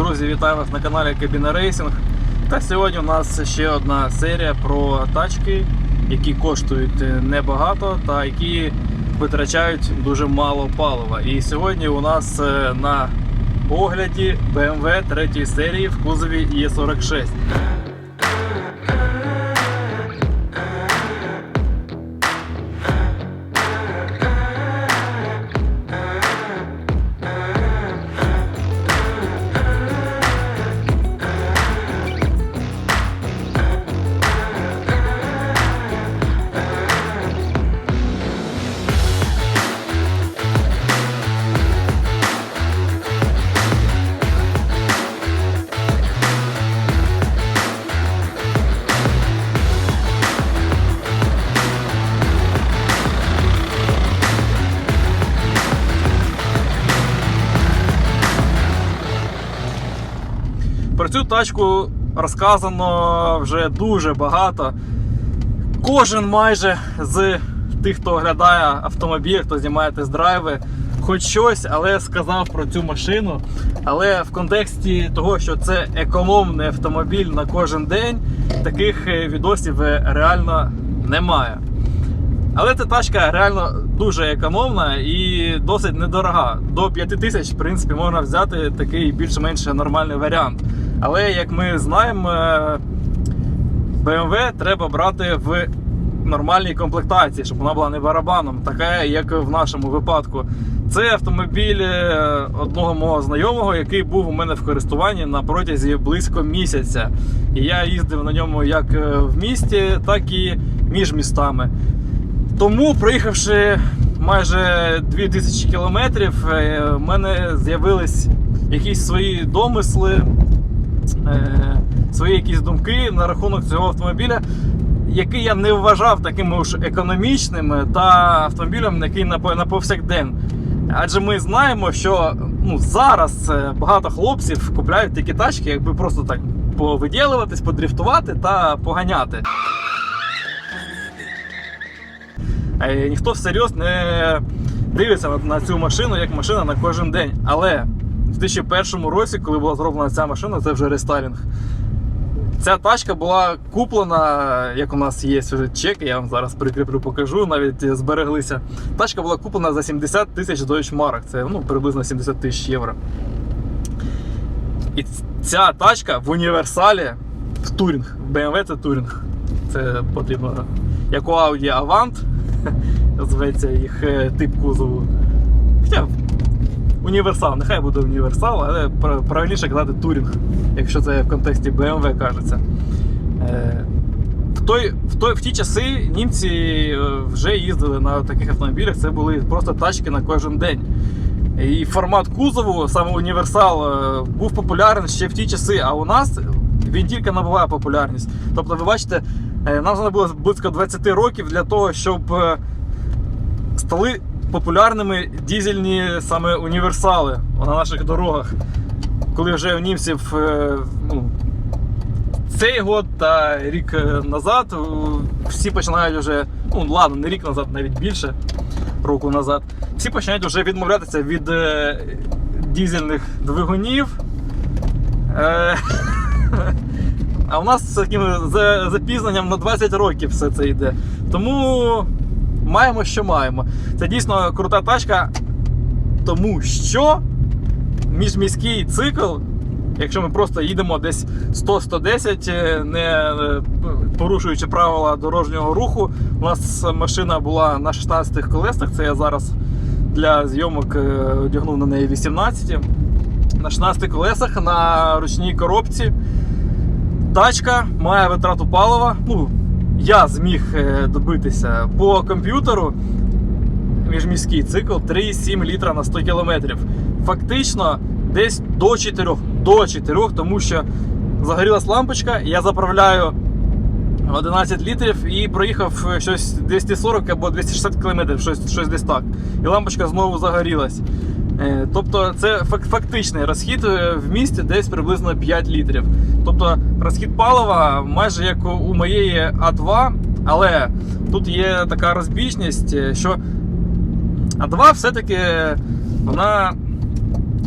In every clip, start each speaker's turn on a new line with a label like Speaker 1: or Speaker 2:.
Speaker 1: Друзі, вітаю вас на каналі Кабіна Рейсинг. Та сьогодні у нас ще одна серія про тачки, які коштують небагато та які витрачають дуже мало палива. І сьогодні у нас е, на огляді BMW 3 серії в кузові E46. Про цю тачку розказано вже дуже багато. Кожен майже з тих, хто оглядає автомобіль, хто знімає тест-драйви, хоч щось, але сказав про цю машину. Але в контексті того, що це економний автомобіль на кожен день, таких е, відосів е, реально немає. Але ця тачка реально дуже економна і досить недорога. До 5 тисяч, в принципі, можна взяти такий більш-менш нормальний варіант. Але як ми знаємо, е, BMW треба брати в нормальній комплектації, щоб вона була не барабаном, така як в нашому випадку. Це автомобіль е, одного мого знайомого, який був у мене в користуванні на протязі близько місяця. І я їздив на ньому як е, в місті, так і між містами. Тому, проїхавши майже 2000 кілометрів, в мене з'явились якісь свої домисли, е, свої якісь думки на рахунок цього автомобіля, який я не вважав таким уж економічним та автомобілем, який на, по- на повсякдень. Адже ми знаємо, що ну, зараз е, багато хлопців купляють такі тачки, якби просто так повиділюватись, подрифтувати та поганяти. Е, ніхто всерйоз не дивиться на, цю машину як машина на кожен день. Але 2001 році, коли була зроблена ця машина, це вже рестайлінг. Ця тачка була куплена, як у нас є чек, я вам зараз прикріплю, покажу, навіть збереглися. Тачка була куплена за 70 тисяч Deutschmark, це ну, приблизно 70 тисяч євро. І ця тачка в універсалі в турінг. BMW це турінг. Це потрібно. Як у Audi Avant, зветься їх е, тип кузову. Хоча універсал, нехай буде універсал, але правильніше казати турінг, якщо це в контексті BMW кажеться. Е, В, той, в, той, в ті часи німці е, вже їздили на таких автомобілях, це були просто тачки на кожен день. І формат кузову, саме універсал, е, був популярний ще в ті часи, а у нас він тільки набуває популярність. Тобто, ви бачите, нам знадобилось близько 20 років для того, щоб стали популярними дізельні саме універсали на наших дорогах. Коли вже у німців е, ну, цей год та рік е, назад е, всі починають вже, ну ладно, не рік назад, навіть більше року назад, всі починають вже відмовлятися від дізельних двигунів. А у нас з таким запізненням на 20 років все це йде. Тому маємо, що маємо. Це дійсно крута тачка, тому що міжміський цикл, якщо ми просто їдемо десь 100-110, е, не е, порушуючи правила дорожнього руху, у нас машина була на 16 колесах. Це я зараз для зйомок е, одягнув на неї 18. На 16 колесах на ручній коробці. Тачка має витрату палива. Ну, я зміг е, добитися по комп'ютеру. Міжміський цикл 3,7 літра на 100 км. Фактично десь до 4, до 4, тому що загорілась лампочка, я заправляю 11 літрів і проїхав е, щось 240 або 260 км, щось, щось десь так. І лампочка знову загорілась. Е, Тобто це фактичний розхід е, в місті десь приблизно 5 літрів. Тобто розхід палива майже як у- моєї А2, але тут є така розбіжність, е, що А2 все-таки вона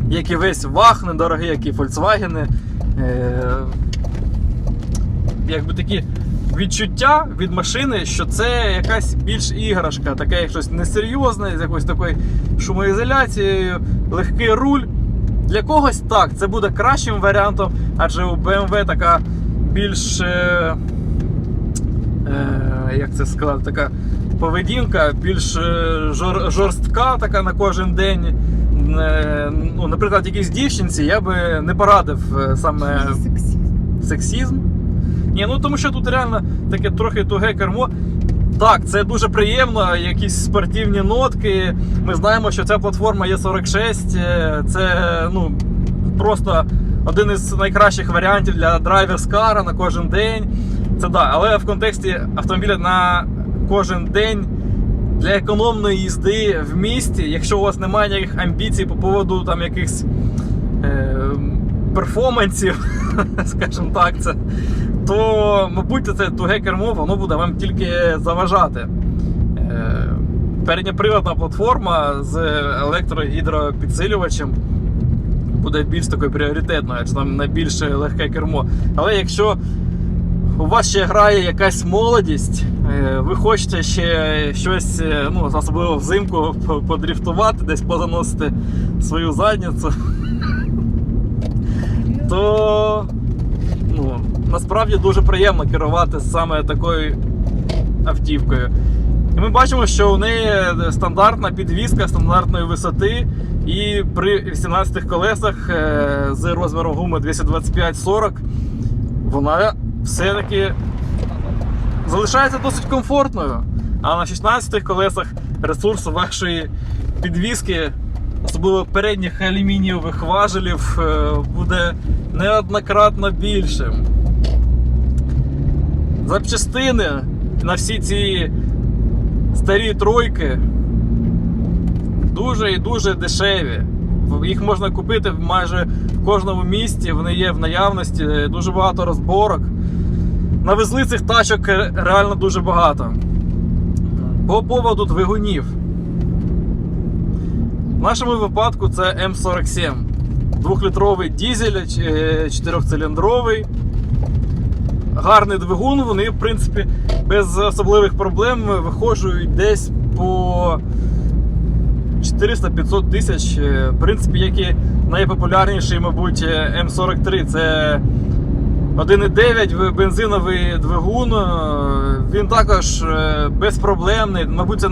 Speaker 1: як і весь ваг недорогий, як і Volkswagen. Якби такі відчуття від машини, що це якась більш іграшка, таке щось несерйозне, з якоюсь такою шумоізоляцією, легкий руль. Для когось так, це буде кращим варіантом, адже у BMW така більш. Е, е, як це сказати, така поведінка, більш е, жор, жорстка така на кожен день. Е, ну, наприклад, якійсь дівчинці я би не порадив е, саме сексізм. Ні, ну тому що тут реально таке трохи туге кермо. Так, це дуже приємно, якісь спортивні нотки. Ми знаємо, що ця платформа є 46. е, Це ну, просто один із найкращих варіантів для драйверс-кара на кожен день. Це да, але в контексті автомобіля на кожен день для економної їзди в місті, якщо у вас немає ніяких амбіцій по поводу там якихось е, перформансів, скажімо так, це, то, мабуть, це туге кермо, воно буде вам тільки заважати. Е, передньоприводна платформа з електрогідропідсилювачем буде більш такою пріоритетною, адже там найбільш легке кермо. Але якщо у вас ще грає якась молодість, е, ви хочете ще щось, е, ну, особливо взимку, подріфтувати, десь позаносити свою задницю, то насправді дуже приємно керувати саме такою автівкою. І ми бачимо, що у неї стандартна підвізка стандартної висоти, і при 18 колесах е, з розміром гуми 225-40 вона все-таки залишається досить комфортною. А на 16 колесах ресурс вашої підвіски, особливо передніх алюмінієвих важелів, е, буде неоднократно більшим. Запчастини на всі ці старі тройки дуже і дуже дешеві. Їх можна купити майже в кожному місті, вони є в наявності, дуже багато розборок. Навезли цих тачок реально дуже багато. По поводу двигунів. В нашому випадку це М47. Двохлітровий дізель, е, чотирьохциліндровий. Гарний двигун, вони, в принципі, без особливих проблем виходжують десь по 400-500 тисяч. Е, В принципі, як і найпопулярніший, мабуть, е, М43 це 1,9 бензиновий двигун. Е, Він також безпроблемний. Мабуть, це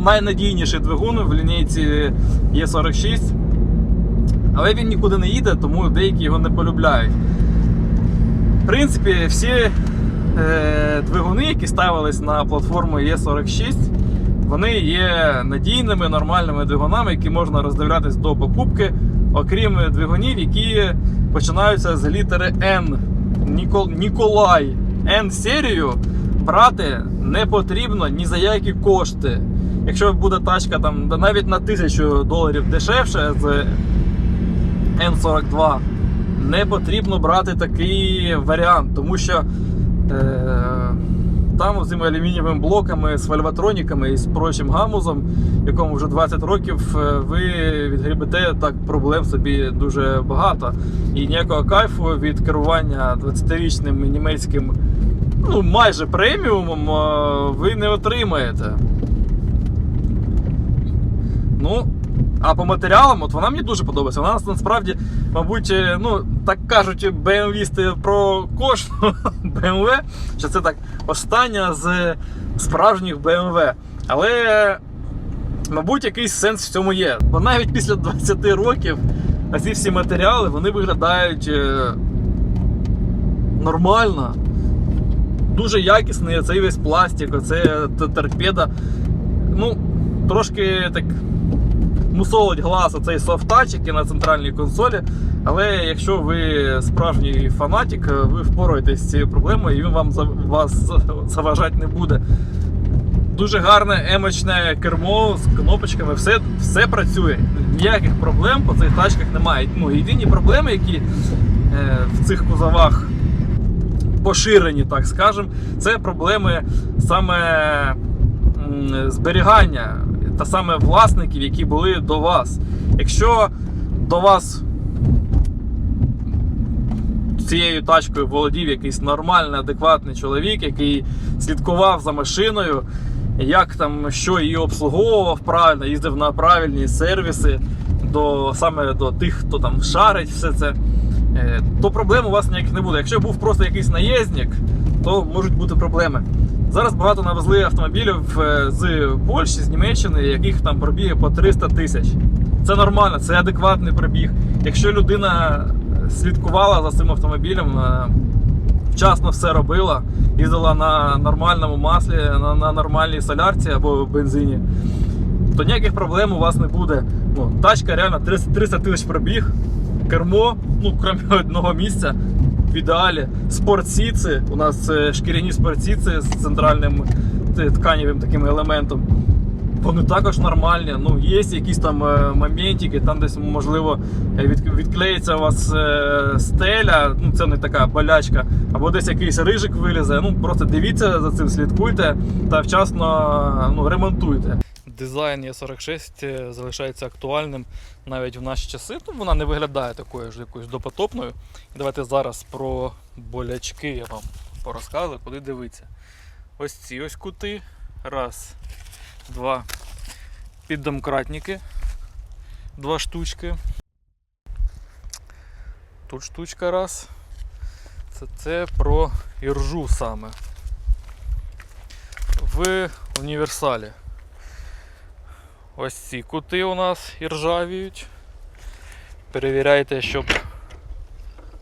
Speaker 1: найнадійніший двигун в лінійці Е46. Але він нікуди не їде, тому деякі його не полюбляють. Принципі, всі е, двигуни, які ставились на платформу Е46, вони є надійними, нормальними двигунами, які можна роздивлятись до покупки, окрім двигунів, які починаються з літери Н. Нікол... Ніколай. Н-серію брати не потрібно ні за які кошти. Якщо буде тачка там навіть на тисячу доларів дешевше з Н42, не потрібно брати такий варіант, тому що е, там з цими алюмінієвими блоками, з вальватроніками і з прочим гамузом, якому вже 20 років, е, ви відгрібете так проблем собі дуже багато. І ніякого кайфу від керування 20-річним німецьким, ну майже преміумом, е, ви не отримаєте. Ну, а по матеріалам, от вона мені дуже подобається. Вона насправді, мабуть, е, ну, так кажуть BMW-сти про кожну BMW, що це так остання з справжніх BMW. Але, мабуть, якийсь сенс в цьому є. Бо навіть після 20 років ці всі матеріали вони виглядають е, нормально. Дуже якісний цей весь пластик, оце торпеда. Ну, трошки так мусолить глаз оцей софтач, який на центральній консолі. Але якщо ви справжній фанатик, ви впораєтесь з цією проблемою і він вам вас заважати не буде. Дуже гарне емочне кермо з кнопочками, все, все працює. Ніяких проблем по цих тачках немає. Ну, єдині проблеми, які е, в цих кузовах поширені, так скажемо, це проблеми саме зберігання та саме власників, які були до вас. Якщо до вас цією тачкою володів якийсь нормальний, адекватний чоловік, який слідкував за машиною, як там що її обслуговував правильно, їздив на правильні сервіси до саме до тих, хто там шарить все це. е, То проблем у вас ніяких не буде. Якщо був просто якийсь наєздник, то можуть бути проблеми. Зараз багато навезли автомобілів е, з Польщі, з Німеччини, яких там пробіги по 300 тисяч. Це нормально, це адекватний пробіг. Якщо людина слідкувала за цим автомобілем, е, вчасно все робила, їздила на нормальному маслі, на, на нормальній солярці або бензині, то ніяких проблем у вас не буде. Ну, тачка реально 300 300 тисяч пробіг, кермо, ну, крім одного місця, в ідеалі. Спортсіци, у нас е, шкіряні спортсіци з центральним е, тканевим таким елементом. Вони також нормальні. Ну, є якісь там е, моментики, там десь можливо відклеїться у вас стеля, ну це не така болячка, або десь якийсь рижик вилізе. Ну просто дивіться за цим, слідкуйте та вчасно ну, ремонтуйте. Дизайн Є46 е, залишається актуальним навіть в наші часи. Ну, вона не виглядає такою ж якоюсь допотопною. Давайте зараз про болячки я вам порозказую, куди дивитися. Ось ці ось кути. Раз, два. Піддомкратники. Два штучки. Тут штучка раз. Це, це про іржу саме. В універсалі. Ось ці кути у нас іржавіють. Перевіряйте, щоб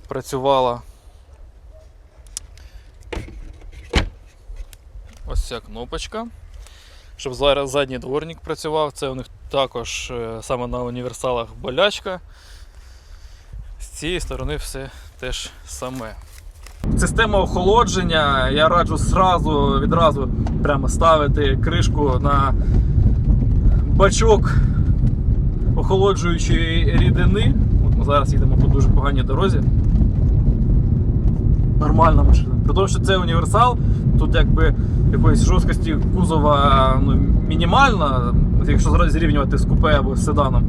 Speaker 1: працювала ось ця кнопочка. Щоб зараз задній дворник працював. Це у них також е, саме на універсалах болячка. З цієї сторони все теж саме. Система охолодження. Я раджу зразу, відразу прямо ставити кришку на бачок охолоджуючої рідини. От ми зараз їдемо по дуже поганій дорозі. Нормальна машина. При тому, що це універсал, тут якби якоїсь жорсткості кузова ну, мінімальна, якщо зрівнювати з купе або з седаном.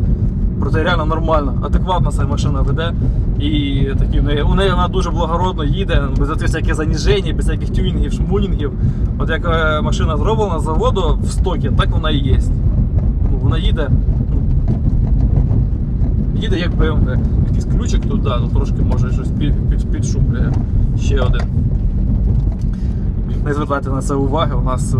Speaker 1: Проте реально нормально, адекватно ця машина веде. І такі, у неї, вона дуже благородно їде, без всяких заніжень, без всяких тюнінгів, шмунінгів. От як е, машина зроблена з заводу в стокі, так вона і є. Вона їде. ну, Їде як BMW. Якийсь ключик тут, да, ну, трошки може щось під, під, підшумлює. Ще один. Не звертайте на це уваги, у нас е,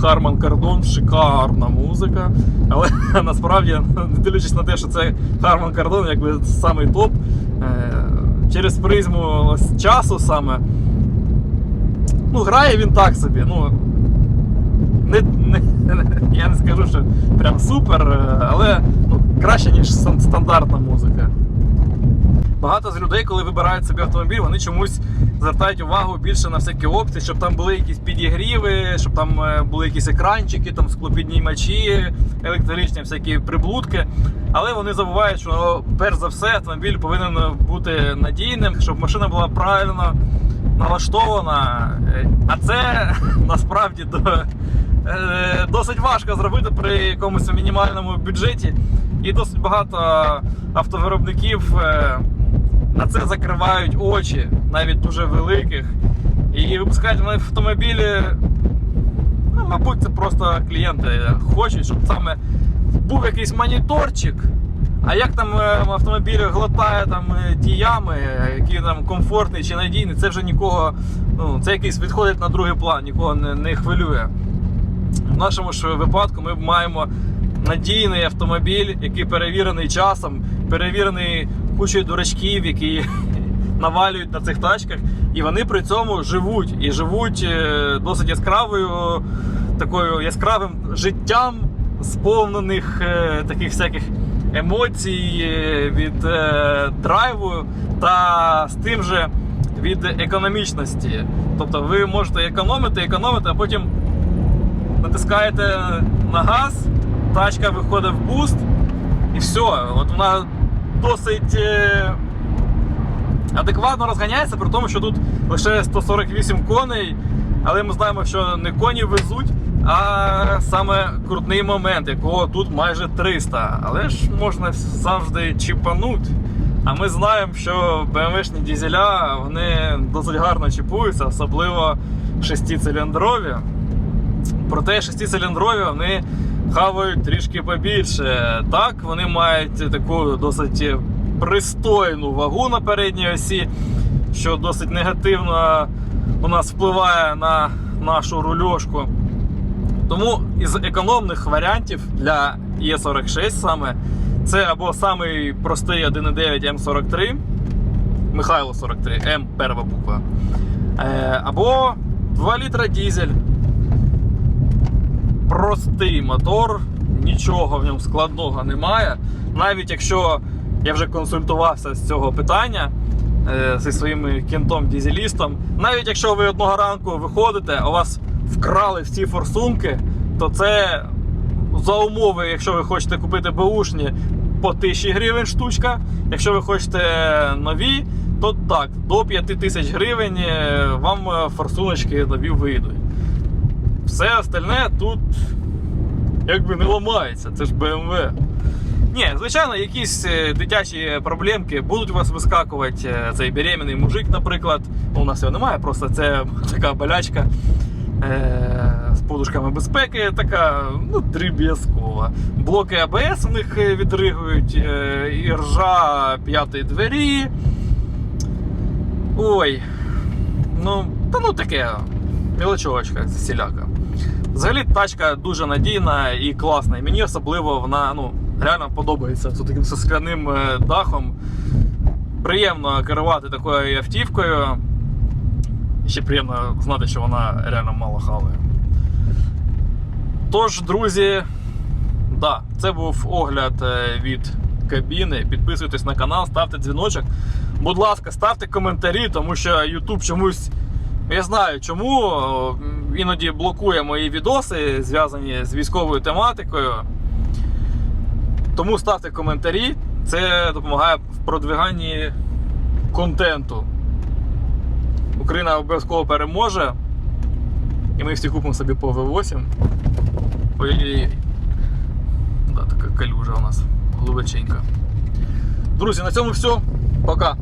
Speaker 1: Harman Kardon, шикарна музика. Але насправді, не дивлячись на те, що це Harman Kardon, якби самий топ, е, через призму часу саме. Ну, грає він так собі. Ну, не, не, я не скажу, що прям супер, е, але ну, краще, ніж стандартна музика. Багато з людей, коли вибирають собі автомобіль, вони чомусь звертають увагу більше на всякі опції, щоб там були якісь підігріви, щоб там е, були якісь екранчики, там склопіднімачі, електричні всякі приблудки. Але вони забувають, що перш за все автомобіль повинен бути надійним, щоб машина була правильно налаштована. Е, А це насправді до, досить важко зробити при якомусь мінімальному бюджеті. І досить багато автовиробників е, на це закривають очі, навіть дуже великих. І випускають вони автомобілі. Ну, мабуть, це просто клієнти хочуть, щоб саме був якийсь моніторчик. А як там е, автомобіль глотає там е, ті ями, е, які там комфортний чи надійний, це вже нікого, ну це якийсь відходить на другий план, нікого не, не хвилює. В нашому ж випадку ми маємо надійний автомобіль, який перевірений часом, перевірений кучою дурачків, які навалюють на цих тачках, і вони при цьому живуть і живуть е, досить яскравою, такою яскравим життям, сповнених е, таких всяких емоцій е, від е, драйву та з тим же від економічності. Тобто ви можете економити, економити, а потім натискаєте на газ, тачка виходить в буст, і все. От вона досить е, адекватно розганяється, при тому, що тут лише 148 коней, але ми знаємо, що не коні везуть, А саме крутний момент, якого тут майже 300. Але ж можна завжди чіпануть. А ми знаємо, що BMW-шні дізеля вони досить гарно чіпуються, особливо шестициліндрові. Проте шестициліндрові вони хавають трішки побільше. Так, вони мають таку досить пристойну вагу на передній осі, що досить негативно у нас впливає на нашу рульошку. Тому із економних варіантів для Е46 саме це або самий простий 1.9 М43, Михайло 43, М перша буква. Е, або 2 літра дізель. Простий мотор, нічого в ньому складного немає. Навіть якщо я вже консультувався з цього питання е, зі своїм кінтом-дізелістом, навіть якщо ви одного ранку виходите, у вас вкрали всі форсунки, то це за умови, якщо ви хочете купити беушні по 1000 гривень штучка. Якщо ви хочете нові, то так, до 5000 гривень е, вам е, форсуночки нові вийдуть. Все остальне тут якби не ламається, це ж BMW. Ні, звичайно, якісь е, дитячі проблемки будуть у вас вискакувати. Е, Цей беременний мужик, наприклад. Ну, у нас його немає, просто це така болячка е, з подушками безпеки, така ну, дріб'язкова. Блоки АБС в них відригують, і ржа п'ятої двері. Ой. Ну, та ну таке, мілочовочка сіляка. Взагалі тачка дуже надійна і класна. І мені особливо вона ну, реально подобається з таким скляним е, дахом. Приємно керувати такою автівкою. Ще приємно знати, що вона реально мало хаває. Тож, друзі, да, це був огляд е, від кабіни. Підписуйтесь на канал, ставте дзвіночок. Будь ласка, ставте коментарі, тому що YouTube чомусь. Я знаю чому іноді блокує мої відоси, зв'язані з військовою тематикою. Тому ставте коментарі, це допомагає в продвиганні контенту. Україна обов'язково переможе. І ми всі купимо собі по V8. Ой-ой-ой. Да, така калюжа у нас глибоченька. Друзі, на цьому все. Пока.